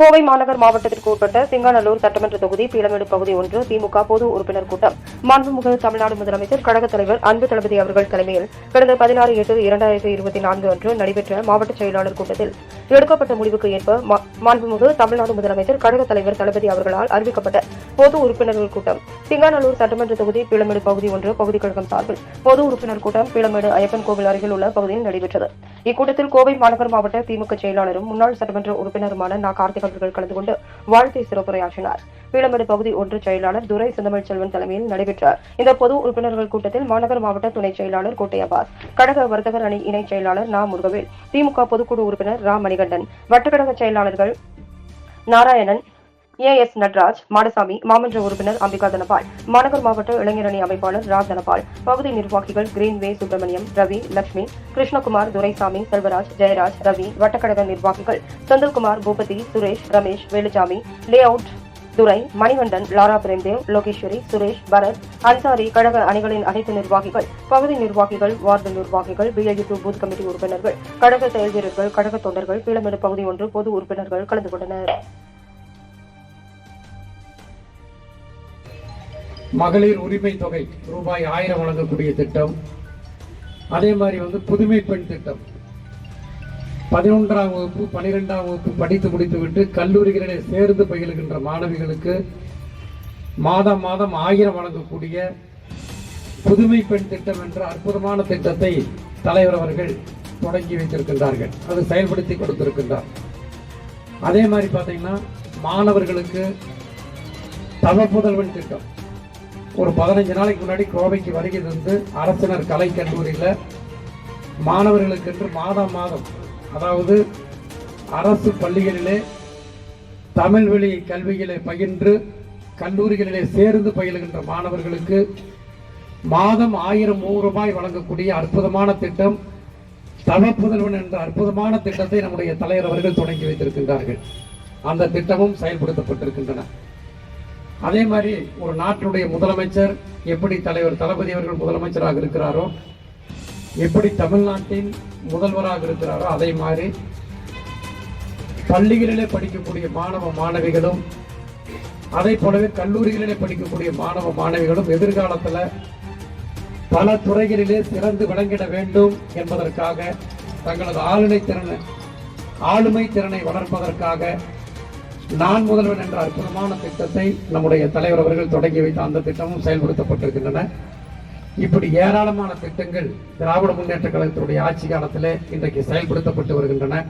கோவை மாநகர் மாவட்டத்திற்கு உட்பட்ட சிங்காநல்லூர் சட்டமன்ற தொகுதி பீளமேடு பகுதி ஒன்று திமுக பொது உறுப்பினர் கூட்டம். மாண்புமிகு தமிழ்நாடு முதலமைச்சர் கழகத் தலைவர் அன்பு தளபதி அவர்கள் தலைமையில் கடந்த பதினாறு எட்டு இரண்டாயிரத்தி இருபத்தி நான்கு அன்று நடைபெற்ற மாவட்ட செயலாளர் கூட்டத்தில் எடுக்கப்பட்ட முடிவுக்கு ஏற்ப மா- மாண்புமிகு தமிழ்நாடு முதலமைச்சர் கழகத் தலைவர் தளபதி அவர்களால் அறிவிக்கப்பட்ட பொது உறுப்பினர்கள் கூட்டம். சிங்காநல்லூர் சட்டமன்ற தொகுதி பீளமேடு பகுதி ஒன்று பகுதி கழகம் சார்பில் பொது உறுப்பினர் கூட்டம் பீளமேடு ஐயப்பன் கோவில் அருகில் உள்ள பகுதியில் நடைபெற்றது. இக்கூட்டத்தில் கோவை மாநகர் மாவட்ட திமுக செயலாளரும் முன்னாள் சட்டமன்ற உறுப்பினருமான நா. கார்த்திக் அவர்கள் கலந்து கொண்டு வாழ்த்தை சிறப்புரையாற்றினார். பீளமேடு பகுதி ஒன்று செயலாளர் துரை செந்தமிழ் செல்வன் தலைமையில் நடைபெற்ற இந்த பொது உறுப்பினர்கள் கூட்டத்தில் மாநகர் மாவட்ட துணை செயலாளர் கோட்டை கழக வர்த்தகர் அணி இணை செயலாளர் நா முருகவேல் திமுக பொதுக்குழு உறுப்பினர் ரா மணிகண்டன் வட்டக்கழக செயலாளர்கள் நாராயணன் ஏ எஸ் நட்ராஜ் மாடசாமி மாமன்ற உறுப்பினர் அம்பிகா தனபால் மாநகர் மாவட்ட இளைஞரணி அமைப்பாளர் ராஜ் தனபால் பகுதி நிர்வாகிகள் கிரீன்வே சுப்பிரமணியம் ரவி லட்சுமி கிருஷ்ணகுமார் துரைசாமி செல்வராஜ் ஜெயராஜ் ரவி வட்டக்கழக நிர்வாகிகள் Senthilkumar Boopathi Suresh Ramesh Velusamy layout Durai Manikandan Laura Premdev Lokeswari Suresh Bharath Ansari கழக அணிகளின் அனைத்து நிர்வாகிகள் பகுதி நிர்வாகிகள் வார்டு நிர்வாகிகள் பிஐடி பூத் கமிட்டி உறுப்பினர்கள் கழக செயல் வீரர்கள் கழக தொண்டர்கள் பீளமேடு பகுதி ஒன்று பொது உறுப்பினர்கள் கலந்து கொண்டனர். மகளிர் உரிமை தொகை ரூபாய் ஆயிரம் வழங்கக்கூடிய திட்டம். அதே மாதிரி வந்து புதுமை பெண் திட்டம். பதினொன்றாம் வகுப்பு பனிரெண்டாம் வகுப்பு படித்து முடித்துவிட்டு கல்லூரிகளிலே சேர்ந்து பயிலுகின்ற மாணவிகளுக்கு மாதம் மாதம் ஆயிரம் வழங்கக்கூடிய புதுமை பெண் திட்டம் என்ற அற்புதமான திட்டத்தை தலைவர் அவர்கள் தொடங்கி வைத்திருக்கின்றார்கள். அது செயல்படுத்தி கொடுத்திருக்கின்றார். அதே மாதிரி பார்த்தீங்கன்னா மாணவர்களுக்கு தவப்புதல்வன் திட்டம். ஒரு பதினஞ்சு நாளைக்கு முன்னாடி கோவைக்கு வருகை தந்து அரசினர் கலை கல்லூரியில் மாணவர்களுக்கென்று மாதம் மாதம் அதாவது அரசு பள்ளிகளிலே தமிழ் வழி கல்விகளை பயின்று கல்லூரிகளிலே சேர்ந்து பயிலுகின்ற மாணவர்களுக்கு மாதம் ஆயிரம் நூறு ரூபாய் வழங்கக்கூடிய அற்புதமான திட்டம் தவப்புதல்வன் என்ற அற்புதமான திட்டத்தை நம்முடைய தலைவர் அவர்கள் தொடங்கி வைத்திருக்கின்றார்கள். அந்த திட்டமும் செயல்படுத்தப்பட்டிருக்கின்றன. அதே மாதிரி ஒரு நாட்டுடைய முதலமைச்சர் எப்படி தலைவர் தளபதி அவர்கள் முதலமைச்சராக இருக்கிறாரோ எப்படி தமிழ்நாட்டின் முதல்வராக இருக்கிறாரோ அதே மாதிரி பள்ளிகளிலே படிக்கக்கூடிய மாணவ மாணவிகளும் அதே போலவே கல்லூரிகளிலே படிக்கக்கூடிய மாணவ மாணவிகளும் எதிர்காலத்தில் பல துறைகளிலே சிறந்து விளங்கிட வேண்டும் என்பதற்காக தங்களது ஆளுமை திறனை ஆளுமை திறனை வளர்ப்பதற்காக நான் முதல்வன் என்ற அற்புதமான திட்டத்தை நம்முடைய தலைவர் அவர்கள் தொடங்கி வைத்த அந்த திட்டமும் செயல்படுத்தப்பட்டிருக்கின்றன. இப்படி ஏராளமான திட்டங்கள் திராவிட முன்னேற்ற கழகத்தினுடைய ஆட்சி காலத்திலே இன்றைக்கு செயல்படுத்தப்பட்டு வருகின்றன.